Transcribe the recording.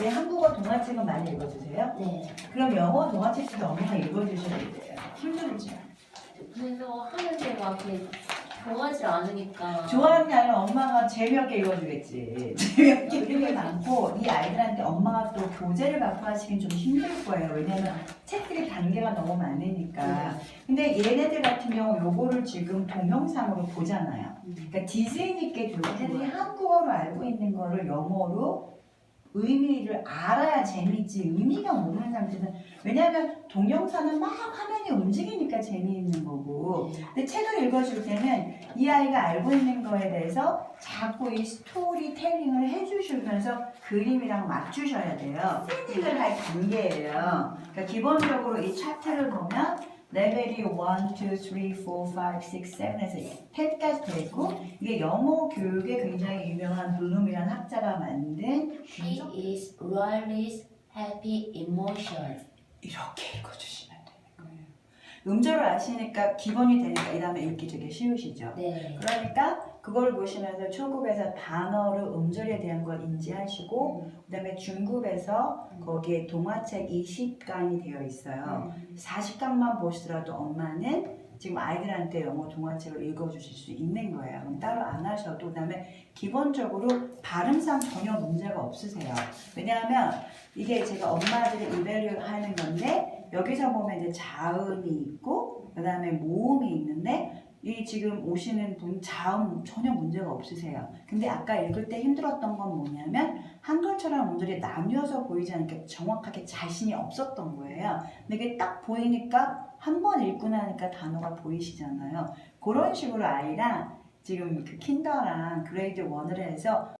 왜 한국어 동화책은 많이 읽어주세요? 네. 그럼 영어 동화책도 엄마가 읽어주셔야 돼요. 힘들지. 그래서 하는데 막 이렇게 좋아하지 않으니까. 좋아하는 게 아니라 엄마가 재미없게 읽어주겠지. 재미없게 읽는 게 많고 이 아이들한테 엄마가 또 교재를 갖고 하시긴 좀 힘들 거예요. 왜냐면 책들이 단계가 너무 많으니까. 근데 얘네들 같은 경우 요거를 지금 동영상으로 보잖아요. 음. 그러니까 디즈니께 주고 애들이 한국어로 알고 있는 거를 영어로 의미를 알아야 재미지 의미가 모르는 상태는 왜냐하면 동영상은 막 화면이 움직이니까 재미있는 거고 근데 책을 읽어줄 때는 이 아이가 알고 있는 거에 대해서 자꾸 이 스토리텔링을 해주시면서 그림이랑 맞추셔야 돼요. 팬딩을 할 단계예요. 그러니까 기본적으로 이 차트를 보면 레벨이 1, 2, 3, 4, 5, 6, 7에서 10까지 돼 있고 이게 영어 교육에 굉장히 유명한 블룸이라는 학자가 만든 She is Riley's happy emotion. 이렇게 읽어주시면 되는 거예요. 음절을 아시니까 기본이 되니까 이 다음에 읽기 되게 쉬우시죠. 네. 그러니까 그걸 보시면서 초급에서 단어를 음절에 대한 걸 인지하시고 그다음에 중급에서 거기에 동화책 20강이 되어 있어요. 40강만 보시더라도 엄마는 지금 아이들한테 영어 동화책을 읽어주실 수 있는 거예요. 그럼 따로 안 하셔도 그다음에 기본적으로 발음상 전혀 문제가 없으세요. 왜냐하면 이게 제가 엄마들이 이벨류 하는 건데 여기서 보면 이제 자음이 있고 그다음에 모음이 있는데 이 지금 오시는 분 자음 전혀 문제가 없으세요. 근데 아까 읽을 때 힘들었던 건 뭐냐면 한글처럼 문들이 나뉘어서 보이지 않으니까 정확하게 자신이 없었던 거예요. 근데 이게 딱 보이니까 한 번 읽고 나니까 단어가 보이시잖아요. 그런 식으로 아이랑 지금 그 킨더랑 그레이드 1을 해서